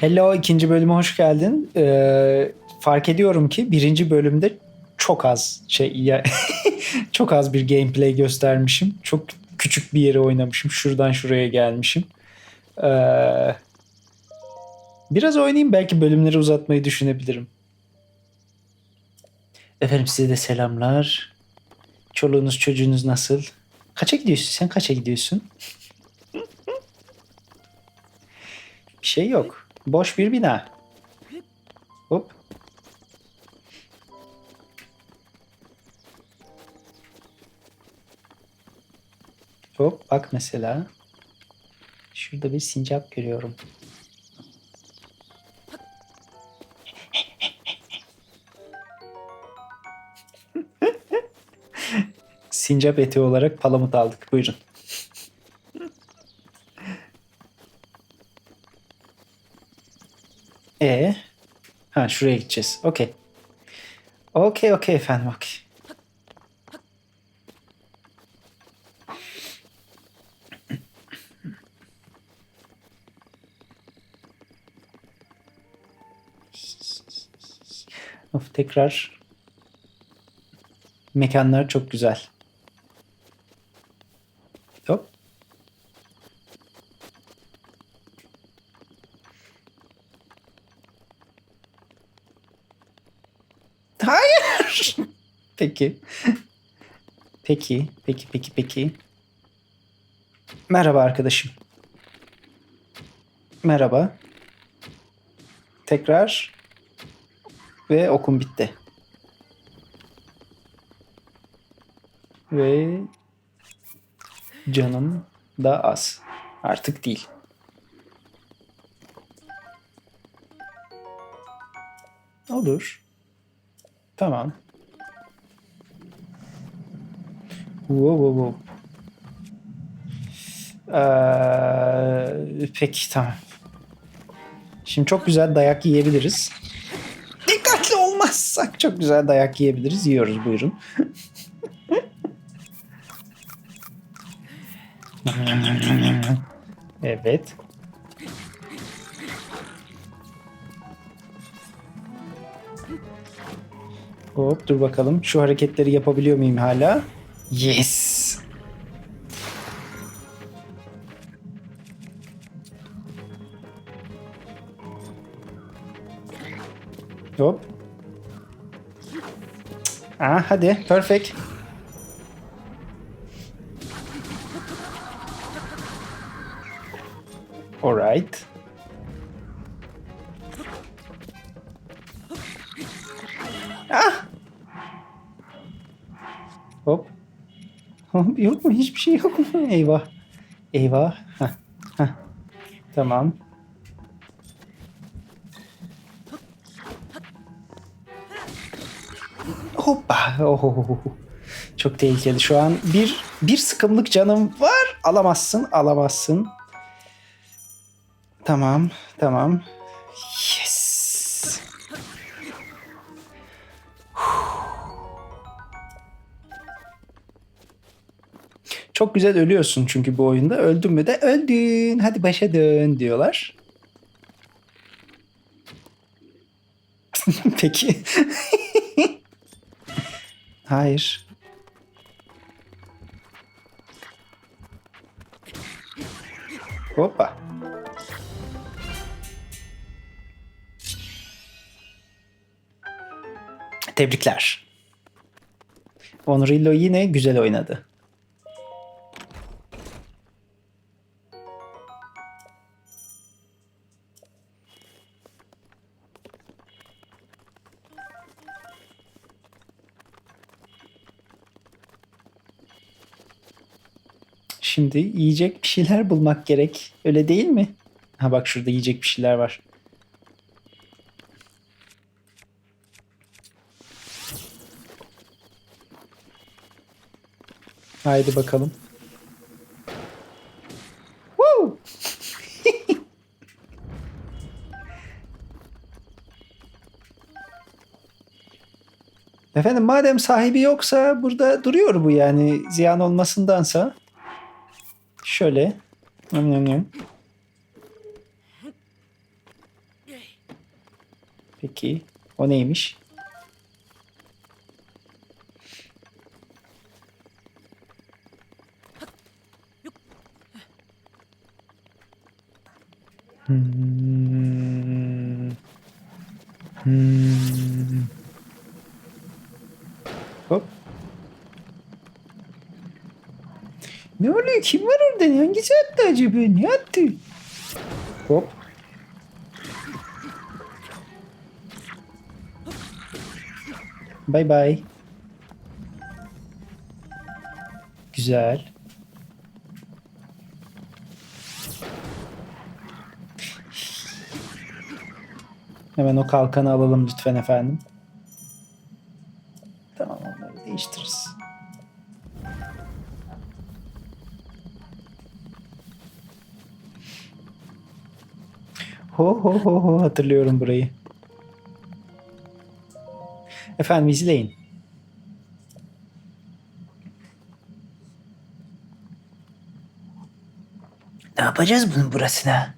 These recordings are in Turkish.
Hello ikinci bölüme hoş geldin. Ee, fark ediyorum ki birinci bölümde çok az şey ya çok az bir gameplay göstermişim. Çok küçük bir yere oynamışım. Şuradan şuraya gelmişim. Ee, biraz oynayayım belki bölümleri uzatmayı düşünebilirim. Efendim size de selamlar. Çoluğunuz çocuğunuz nasıl? Kaça gidiyorsun? Sen kaça gidiyorsun? Bir şey yok. Boş bir bina. Hop. Hop bak mesela. Şurada bir sincap görüyorum. sincap eti olarak palamut aldık. Buyurun. E ha şuraya gideceğiz. Okey. Okey okey efendim okey. Of tekrar mekanlar çok güzel. Hop. Hayır. Peki. Peki, peki, peki, peki. Merhaba arkadaşım. Merhaba. Tekrar. Ve okum bitti. Ve canım da az. Artık değil. Olur. Tamam. Wow, wow, wow. Ee, peki tamam. Şimdi çok güzel dayak yiyebiliriz. Dikkatli olmazsak çok güzel dayak yiyebiliriz. Yiyoruz buyurun. evet. Hop dur bakalım. Şu hareketleri yapabiliyor muyum hala? Yes. Hop. Ah hadi. Perfect. Alright. Ah! Hop. Yok mu? Hiçbir şey yok mu? Eyvah. Eyvah. Heh. Heh. Tamam. Hoppa. Oh. Çok tehlikeli. Şu an bir bir sıkımlık canım var. Alamazsın, alamazsın. Tamam, tamam. Çok güzel ölüyorsun çünkü bu oyunda. Öldün mü de öldün. Hadi başa dön diyorlar. Peki. Hayır. Hoppa. Tebrikler. Onrillo yine güzel oynadı. Şimdi yiyecek bir şeyler bulmak gerek. Öyle değil mi? Ha bak şurada yiyecek bir şeyler var. Haydi bakalım. Woo! Efendim madem sahibi yoksa burada duruyor bu yani ziyan olmasındansa. Şöyle. Yum yum yum. Peki. O neymiş? Hmm. Hmm. Hop. Ne oluyor? Kim var orada? Hangisi attı acaba? Ne attı? Hop. Bay bay. Güzel. Hemen o kalkanı alalım lütfen efendim. Ho hatırlıyorum burayı. Efendim izleyin. Ne yapacağız bunun burasına?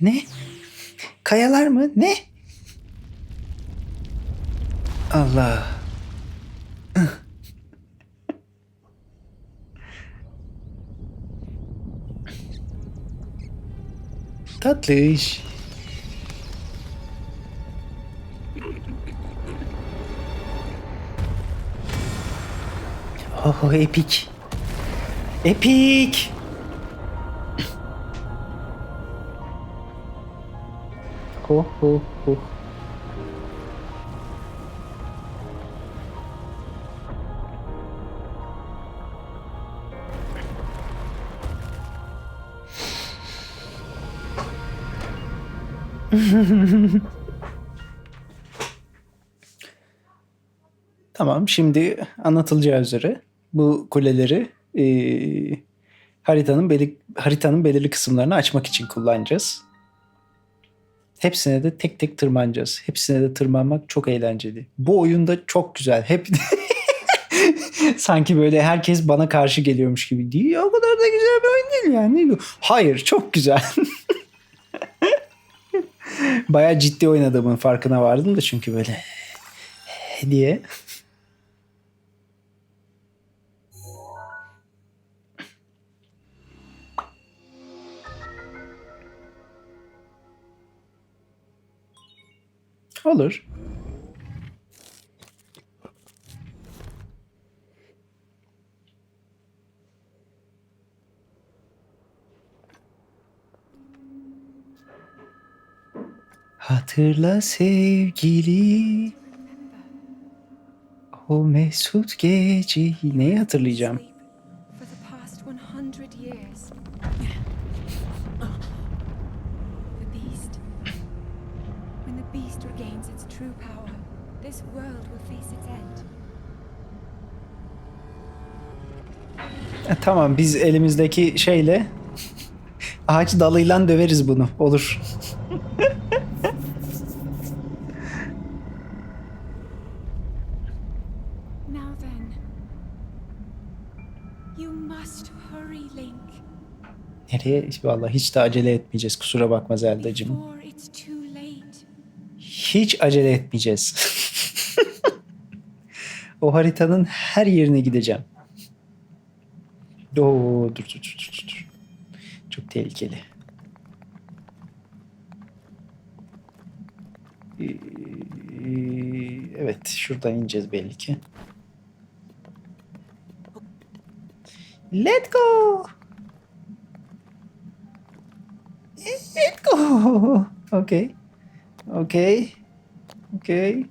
Ne? Kayalar mı? Ne? Allah. Tatlış. Oh epik. Epik. Ho ho ho. Tamam, şimdi anlatılacağı üzere bu kuleleri eee, haritanın belli, haritanın belirli kısımlarını açmak için kullanacağız. Hepsine de tek tek tırmanacağız. Hepsine de tırmanmak çok eğlenceli. Bu oyunda çok güzel. Hep sanki böyle herkes bana karşı geliyormuş gibi değil. O kadar da güzel bir oyun değil yani. Hayır, çok güzel. Bayağı ciddi oynadığımın farkına vardım da çünkü böyle diye. Olur. Hatırla sevgili o mesut geceyi neyi hatırlayacağım? sleep for the past 100 years. The beast. When the beast regains its true power, this world will face its end. E, tamam biz elimizdeki şeyle ağaç dalıyla döveriz bunu. Olur. Nereye? Vallahi hiç de acele etmeyeceğiz. Kusura bakma Zelda'cığım. Hiç acele etmeyeceğiz. o haritanın her yerine gideceğim. Oo, dur, dur, dur, dur, dur. Çok tehlikeli. Ee, Evet, şuradan ineceğiz belli ki. Let go! Let go! Okay. Okay. Okay.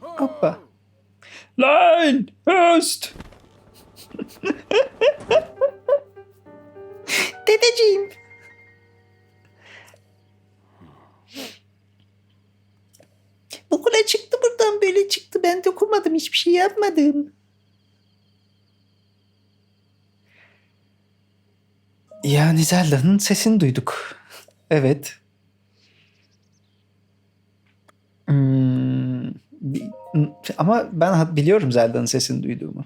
Hoppa. Nein! Hörst! Detektiv! Böyle çıktı. Ben dokunmadım. Hiçbir şey yapmadım. Yani Zelda'nın sesini duyduk. Evet. Hmm, ama ben biliyorum Zelda'nın sesini duyduğumu.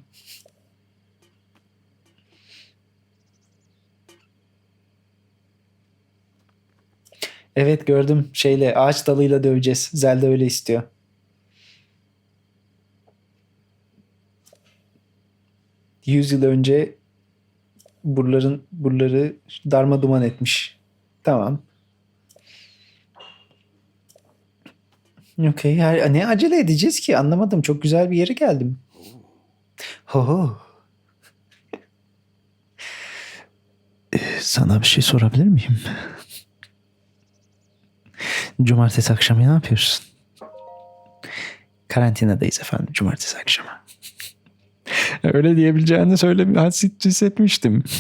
Evet gördüm şeyle ağaç dalıyla döveceğiz. Zelda öyle istiyor. Yüz yıl önce buraların buraları darma duman etmiş. Tamam. Okey. Ne acele edeceğiz ki? Anlamadım. Çok güzel bir yere geldim. Ho. Ee, Sana bir şey sorabilir miyim? Cumartesi akşamı ne yapıyorsun? Karantinadayız efendim cumartesi akşamı. Öyle diyebileceğini söyle hissetmiştim.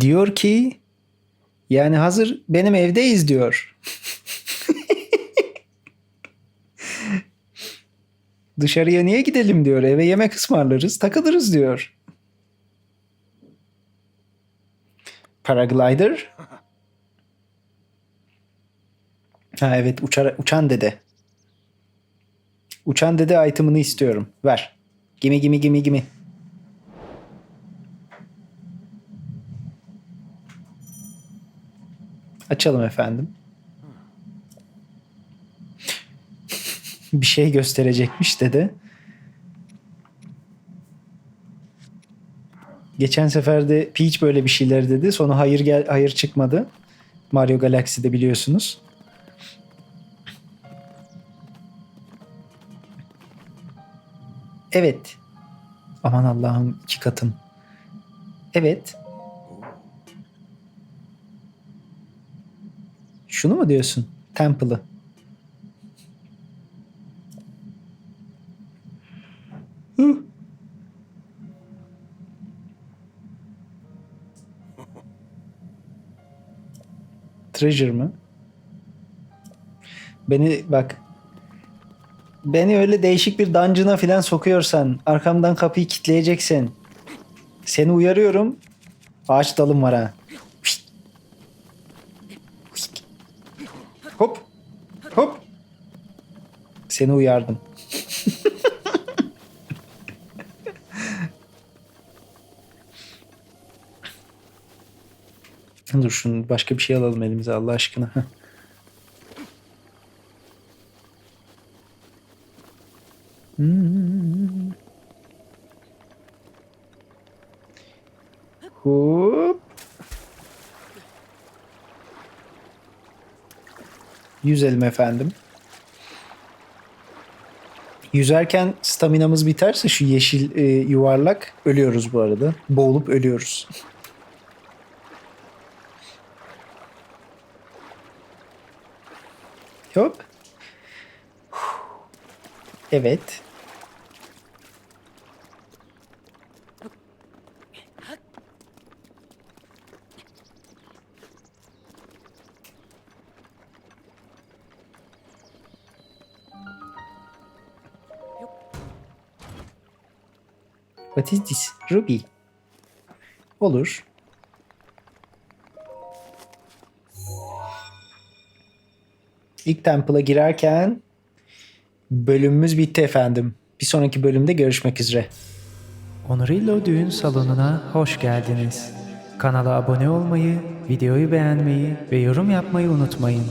diyor ki yani hazır benim evdeyiz diyor. Dışarıya niye gidelim diyor. Eve yemek ısmarlarız, takılırız diyor. Paraglider. Ha evet uçar, uçan dede. Uçan dede item'ını istiyorum. Ver. Gimi gimi gimi gimi. Açalım efendim. bir şey gösterecekmiş dedi. Geçen sefer de Peach böyle bir şeyler dedi. Sonra hayır gel hayır çıkmadı. Mario Galaxy'de biliyorsunuz. Evet. Aman Allah'ım iki katım. Evet. Şunu mu diyorsun? Temple'ı. Treasure mı? Beni bak. Beni öyle değişik bir dungeon'a falan sokuyorsan, arkamdan kapıyı kilitleyeceksin. Seni uyarıyorum. Ağaç dalım var ha. Hop. Hop. Seni uyardım. Dur şunu başka bir şey alalım elimize Allah aşkına. Hop. Yüzelim efendim. Yüzerken staminamız biterse şu yeşil e, yuvarlak ölüyoruz bu arada. Boğulup ölüyoruz. Hop. Evet. What is this? Ruby. Olur. İlk Temple'a girerken bölümümüz bitti efendim. Bir sonraki bölümde görüşmek üzere. Onorillo düğün salonuna hoş geldiniz. Kanala abone olmayı, videoyu beğenmeyi ve yorum yapmayı unutmayın.